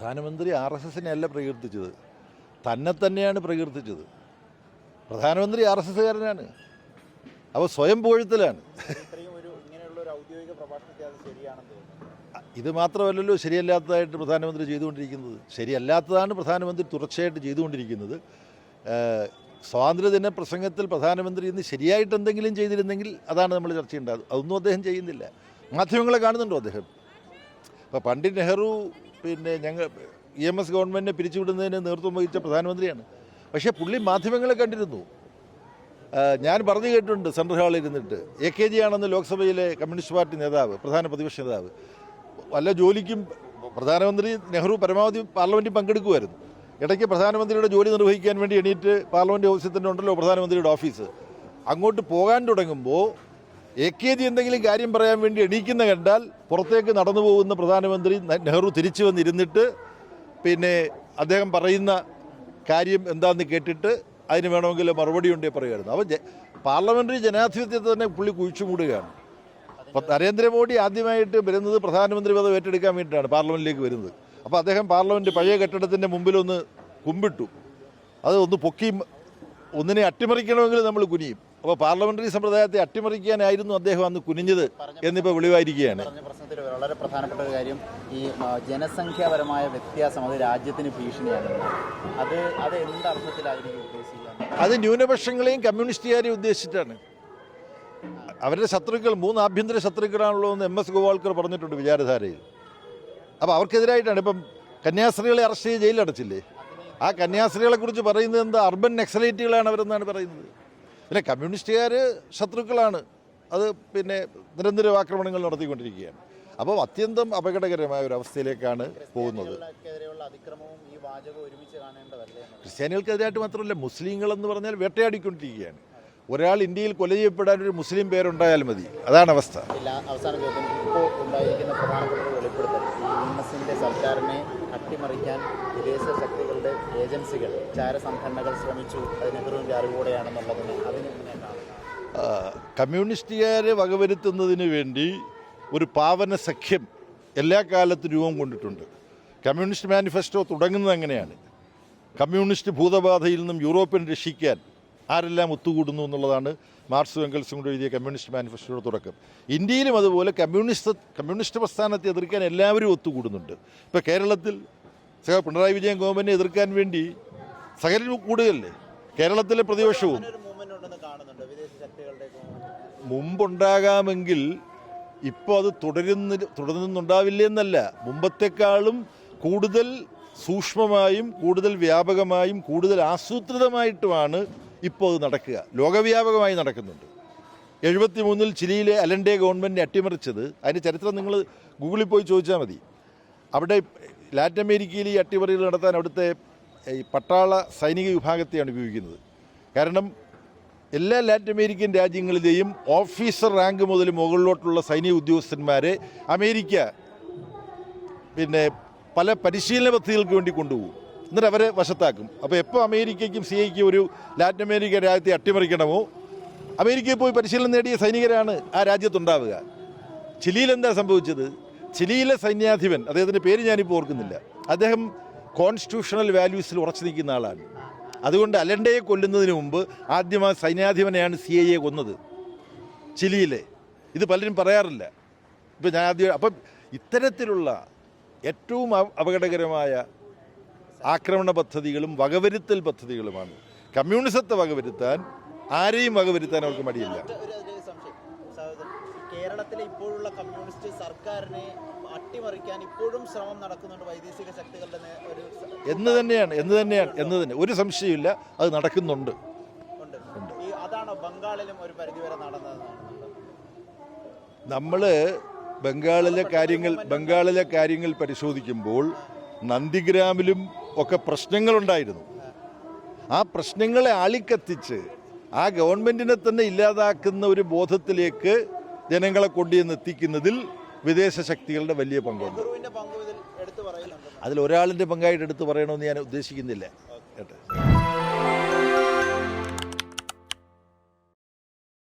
പ്രധാനമന്ത്രി R S എസിനെ അല്ല പ്രകീർത്തിച്ചത്. തന്നെ തന്നെയാണ് പ്രകീർത്തിച്ചത്. പ്രധാനമന്ത്രി ആർ എസ് എസ്സുകാരനാണ് അപ്പോൾ സ്വയം ശരിയാണെന്ന് ഇത് മാത്രമല്ലല്ലോ ശരിയല്ലാത്തതായിട്ട് പ്രധാനമന്ത്രി ചെയ്തുകൊണ്ടിരിക്കുന്നത്. ശരിയല്ലാത്തതാണ് പ്രധാനമന്ത്രി തുടർച്ചയായിട്ട് ചെയ്തുകൊണ്ടിരിക്കുന്നത്. സ്വാതന്ത്ര്യദിന പ്രസംഗത്തിൽ പ്രധാനമന്ത്രി ഇന്ന് ശരിയായിട്ട് എന്തെങ്കിലും ചെയ്തിരുന്നെങ്കിൽ അതാണ് നമ്മൾ ചർച്ച ചെയ്യേണ്ടത്. അതൊന്നും അദ്ദേഹം ചെയ്യുന്നില്ല. മാധ്യമങ്ങളെ കാണുന്നുണ്ടോ അദ്ദേഹം? അപ്പോൾ പണ്ഡിറ്റ് നെഹ്റു പിന്നെ ഞങ്ങൾ ഇ എം എസ് ഗവൺമെന്റിനെ പിരിച്ചുവിടുന്നതിന് നേതൃത്വം വഹിച്ച പ്രധാനമന്ത്രിയാണ്. പക്ഷേ പുള്ളി മാധ്യമങ്ങളെ കണ്ടിരുന്നു. ഞാൻ പറഞ്ഞു കേട്ടിട്ടുണ്ട് സെൻട്രൽ ഹാളിൽ ഇരുന്നിട്ട്. എ കെ ജി ആണെന്ന് ലോക്സഭയിലെ കമ്മ്യൂണിസ്റ്റ് പാർട്ടി നേതാവ് പ്രധാന പ്രതിപക്ഷ നേതാവ്. വല്ല ജോലിക്കും പ്രധാനമന്ത്രി നെഹ്റു പരമാവധി പാർലമെന്റിൽ പങ്കെടുക്കുമായിരുന്നു. ഇടയ്ക്ക് പ്രധാനമന്ത്രിയുടെ ജോലി നിർവഹിക്കാൻ വേണ്ടി എണീറ്റ് പാർലമെന്റ് ഓഫീസിൽ തന്നെ ഉണ്ടല്ലോ പ്രധാനമന്ത്രിയുടെ ഓഫീസ്. അങ്ങോട്ട് പോകാൻ തുടങ്ങുമ്പോൾ എ കെ ജി എന്തെങ്കിലും കാര്യം പറയാൻ വേണ്ടി എണീക്കുന്ന കണ്ടാൽ പുറത്തേക്ക് നടന്നു പോകുന്ന പ്രധാനമന്ത്രി നെഹ്റു തിരിച്ചു വന്നിരുന്നിട്ട് പിന്നെ അദ്ദേഹം പറയുന്ന കാര്യം എന്താണെന്ന് കേട്ടിട്ട് അതിന് വേണമെങ്കിൽ മറുപടി ഉണ്ടേ പറയുമായിരുന്നു. അപ്പോൾ പാർലമെന്ററി ജനാധിപത്യത്തെ തന്നെ പുള്ളി കുഴിച്ചു മൂടുകയാണ് അപ്പോൾ നരേന്ദ്രമോദി ആദ്യമായിട്ട് വരുന്നത് പ്രധാനമന്ത്രി പദം ഏറ്റെടുക്കാൻ വേണ്ടിയിട്ടാണ് പാർലമെന്റിലേക്ക് വരുന്നത്. അപ്പോൾ അദ്ദേഹം പാർലമെന്റ് പഴയ കെട്ടിടത്തിന്റെ മുമ്പിലൊന്ന് കുമ്പിട്ടു. അത് ഒന്ന് പൊക്കി ഒന്നിനെ അട്ടിമറിക്കണമെങ്കിൽ നമ്മൾ കുനിയും. അപ്പോൾ പാർലമെന്ററി സമ്പ്രദായത്തെ അട്ടിമറിക്കാനായിരുന്നു അദ്ദേഹം അന്ന് കുനിഞ്ഞത് എന്നിപ്പോൾ വെളിവായിരിക്കുകയാണ്. പ്രശ്നത്തിൽ വളരെ പ്രധാനപ്പെട്ട ഒരു കാര്യം ഈ ജനസംഖ്യാപരമായ വ്യത്യാസം അത് രാജ്യത്തിന് ഭീഷണിയാണ്. അത് അത് എന്തർത്ഥത്തിലായിരിക്കും ഉദ്ദേശിക്കുന്നത്? അത് ന്യൂനപക്ഷങ്ങളെയും കമ്മ്യൂണിസ്റ്റുകാരെയും ഉദ്ദേശിച്ചിട്ടാണ്. അവരുടെ ശത്രുക്കൾ മൂന്ന് ആഭ്യന്തര ശത്രുക്കളാണല്ലോ എന്ന് എം എസ് ഗോവാൾക്കർ പറഞ്ഞിട്ടുണ്ട് വിചാരധാരയിൽ. അപ്പോൾ അവർക്കെതിരായിട്ടാണ്. ഇപ്പം കന്യാസ്ത്രീകളെ അറസ്റ്റ് ചെയ്ത് ജയിലടച്ചില്ലേ ആ കന്യാസ്ത്രീകളെ കുറിച്ച് പറയുന്നത് എന്താ? അർബൻ നക്സലൈറ്റുകളാണ് അവരെന്നാണ് പറയുന്നത്. പിന്നെ കമ്മ്യൂണിസ്റ്റുകാർ ശത്രുക്കളാണ്. അത് പിന്നെ നിരന്തരം ആക്രമണങ്ങൾ നടത്തിക്കൊണ്ടിരിക്കുകയാണ്. അപ്പോൾ അത്യന്തം അപകടകരമായ ഒരു അവസ്ഥയിലേക്കാണ് പോകുന്നത്. ക്രിസ്ത്യാനികൾക്കെതിരായിട്ട് മാത്രമല്ല മുസ്ലിങ്ങൾ എന്ന് പറഞ്ഞാൽ വേട്ടയാടിക്കൊണ്ടിരിക്കുകയാണ്. ഒരാൾ ഇന്ത്യയിൽ കൊല ചെയ്യപ്പെടാൻ ഒരു മുസ്ലിം പേരുണ്ടായാൽ മതി. അതാണ് അവസ്ഥ. അവസാന ചോദ്യം. ഇപ്പോൾ ഉണ്ടായിരിക്കുന്ന പ്രധാനപ്പെട്ട വെളിപ്പെടുത്തൽ. സർക്കാരിനെ അട്ടിമറിക്കാൻ വിദേശ ശക്തികളുടെ ഏജൻസികൾ ചാരസംഘടനകൾ ശ്രമിച്ചു. അത് നെഹ്റുവിന്റെ അറിവോടെയാണെന്നുള്ളതിന് കമ്മ്യൂണിസ്റ്റുകാരെ വകവരുത്തുന്നതിന് വേണ്ടി ഒരു പാവന സഖ്യം എല്ലാ കാലത്തും രൂപം കൊണ്ടിട്ടുണ്ട്. കമ്മ്യൂണിസ്റ്റ് മാനിഫെസ്റ്റോ തുടങ്ങുന്നത് അങ്ങനെയാണ് കമ്മ്യൂണിസ്റ്റ് ഭൂതബാധയിൽ നിന്നും യൂറോപ്യൻ രക്ഷിക്കാൻ ആരെല്ലാം ഒത്തുകൂടുന്നു എന്നുള്ളതാണ് മാർക്സ് വെങ്കൽസും കൂടെ എഴുതിയ കമ്മ്യൂണിസ്റ്റ് മാനിഫെസ്റ്റോയുടെ തുടക്കം. ഇന്ത്യയിലും അതുപോലെ കമ്മ്യൂണിസ്റ്റ് കമ്മ്യൂണിസ്റ്റ് പ്രസ്ഥാനത്തെ എതിർക്കാൻ എല്ലാവരും ഒത്തുകൂടുന്നുണ്ട്. ഇപ്പോൾ കേരളത്തിൽ സഹ പിണറായി വിജയൻ ഗവൺമെന്റിനെ എതിർക്കാൻ വേണ്ടി സകലരും കൂടുകയല്ലേ? കേരളത്തിലെ പ്രതിപക്ഷവും. മുമ്പുണ്ടാകാമെങ്കിൽ ഇപ്പോൾ അത് തുടരുന്ന തുടരുന്നുണ്ടാവില്ല എന്നല്ല. മുമ്പത്തെക്കാളും കൂടുതൽ സൂക്ഷ്മമായും കൂടുതൽ വ്യാപകമായും കൂടുതൽ ആസൂത്രിതമായിട്ടുമാണ് ഇപ്പോൾ അത് നടക്കുക. ലോകവ്യാപകമായി നടക്കുന്നുണ്ട്. എഴുപത്തി മൂന്നിൽ ചിലിയിലെ അലൻഡെ ഗവൺമെന്റ് അട്ടിമറിച്ചത് അതിന്റെ ചരിത്രം നിങ്ങൾ ഗൂഗിളിൽ പോയി ചോദിച്ചാൽ മതി. അവിടെ ലാറ്റിൻ അമേരിക്കയിൽ ഈ അട്ടിമറികൾ നടത്താൻ അവിടുത്തെ ഈ പട്ടാള സൈനിക വിഭാഗത്തെയാണ് ഉപയോഗിക്കുന്നത്. കാരണം എല്ലാ ലാറ്റിൻ അമേരിക്കൻ രാജ്യങ്ങളിലെയും ഓഫീസർ റാങ്ക് മുതൽ മുകളിലോട്ടുള്ള സൈനിക ഉദ്യോഗസ്ഥന്മാരെ അമേരിക്ക പിന്നെ പല പരിശീലന പദ്ധതികൾക്ക് വേണ്ടി കൊണ്ടുപോകും. എന്നിട്ട് അവരെ വശത്താക്കും. അപ്പോൾ എപ്പോൾ അമേരിക്കയ്ക്കും സി ഐക്കും ഒരു ലാറ്റിൻ അമേരിക്കൻ രാജ്യത്തെ അട്ടിമറിക്കണമോ? അമേരിക്കയിൽ പോയി പരിശീലനം നേടിയ സൈനികരാണ് ആ രാജ്യത്തുണ്ടാവുക. ചിലിയിൽ എന്താ സംഭവിച്ചത്? ചിലിയിലെ സൈന്യാധിപൻ അദ്ദേഹത്തിന്റെ പേര് ഞാനിപ്പോൾ ഓർക്കുന്നില്ല. അദ്ദേഹം കോൺസ്റ്റിറ്റ്യൂഷണൽ വാല്യൂസിൽ ഉറച്ചു നിൽക്കുന്ന ആളാണ്. അതുകൊണ്ട് അലണ്ടയെ കൊല്ലുന്നതിന് മുമ്പ് ആദ്യം ആ സൈന്യാധിപനെയാണ് സി ഐ എ കൊന്നത് ചിലിയിലെ. ഇത് പലരും പറയാറില്ല. ഇപ്പം ഞാൻ ആദ്യം അപ്പം ഇത്തരത്തിലുള്ള ഏറ്റവും അപ- അപകടകരമായ ആക്രമണ പദ്ധതികളും വകവരുത്തൽ പദ്ധതികളുമാണ്. കമ്മ്യൂണിസത്തെ വകവരുത്താൻ ആരെയും വകവരുത്താൻ അവർക്ക് മടിയില്ല. കേരളത്തിലെ ഇപ്പോഴുള്ള കമ്മ്യൂണിസ്റ്റ് സർക്കാരിനെ അട്ടിമറിക്കാൻ ഇപ്പോഴും ശ്രമം നടക്കുന്നുണ്ട് വൈദേശിക ശക്തികളുടെ ഒരു എന്ന് തന്നെയാണ് എന്ന് തന്നെയാണ് എന്ന് തന്നെ. ഒരു സംശയമില്ല അത് നടക്കുന്നുണ്ട്. ഈ അതാണോ ബംഗാളിലും ഒരു പരിധിവരെ നടന്നത് നമ്മൾ ബംഗാളിലെ കാര്യങ്ങൾ ബംഗാളിലെ കാര്യങ്ങൾ പരിശോധിക്കുമ്പോൾ നന്ദിഗ്രാമിലും ഒക്കെ പ്രശ്നങ്ങളുണ്ടായിരുന്നു. ആ പ്രശ്നങ്ങളെ ആളിക്കത്തിച്ച് ആ ഗവൺമെന്റിനെ തന്നെ ഇല്ലാതാക്കുന്ന ഒരു ബോധത്തിലേക്ക് ജനങ്ങളെ കൊണ്ടുചെന്ന് എത്തിക്കുന്നതിൽ വിദേശ ശക്തികളുടെ വലിയ പങ്കുണ്ട്. അതിൽ ഒരാളിന്റെ പങ്കായിട്ട് എടുത്ത് പറയണമെന്ന് ഞാൻ ഉദ്ദേശിക്കുന്നില്ല. കേട്ടോ.